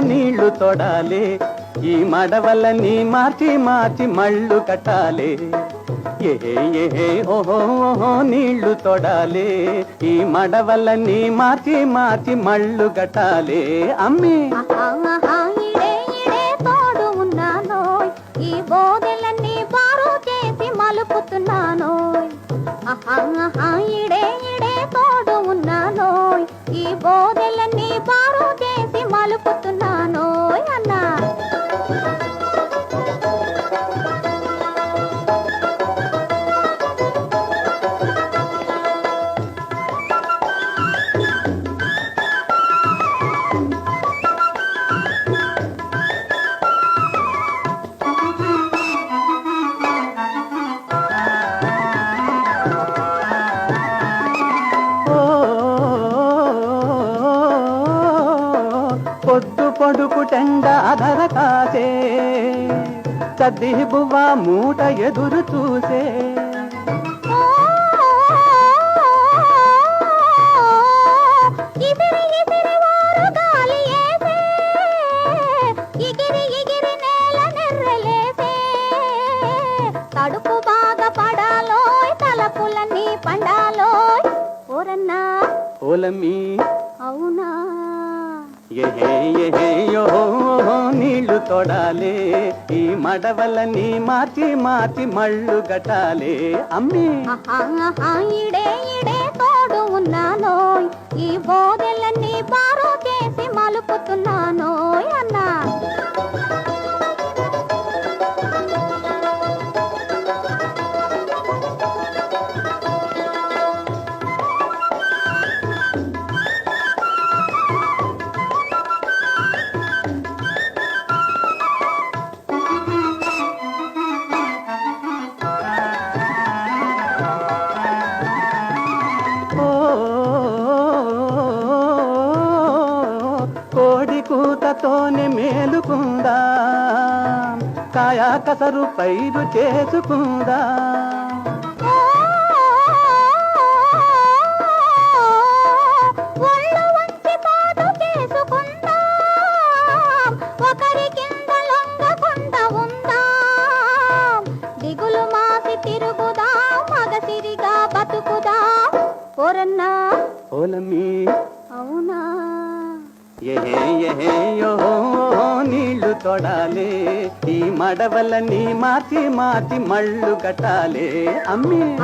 నీళ్ళు తొడాలి. ఈ మడవలని మార్చి మార్చి మళ్ళు కట్టాలి. ఏ ఏహే ఓహో నీళ్ళు తొడాలి. ఈ మడవలని మార్చి మార్చి మళ్ళు కట్టాలి. అమ్మి. ఆహా, ఆహా, తోడు ఉన్నానోయ్. ఈ బోధలన్నీ బారు చేసి మలుపుతున్నానోయ్. ఇడే ఇడే తోడు ఉన్నానోయ్. ఈ బోదెలన్నీ బారు పొద్దు పొడుపు టెండ అధర కాసే. సద్ది బువ్వ మూట ఎదురు చూసే. తడుపు బాగా తలపులన్నీ ఓరన్నా. ఓలమ్మి. అవునా? యో నీళ్ళు తొడాలే. ఈ మడవలని మార్చి మార్చి మళ్ళు గటాలే అమ్మి. ఇడే ఇడే తోడు ఉన్నాను ఈ బోదెలన్నీ బారు చేసి మలుపుతున్నా కోడి కూతతోనే మేలుకుందా. కాయా కసరు పైరు చేసుకుందా. ఓలమ్మి. అవునా? ఎహే ఎహే నీళ్ళు తొడాలే. ఈ మడవలని మాతి మాతి మళ్ళు కట్టాలే. అమ్మి.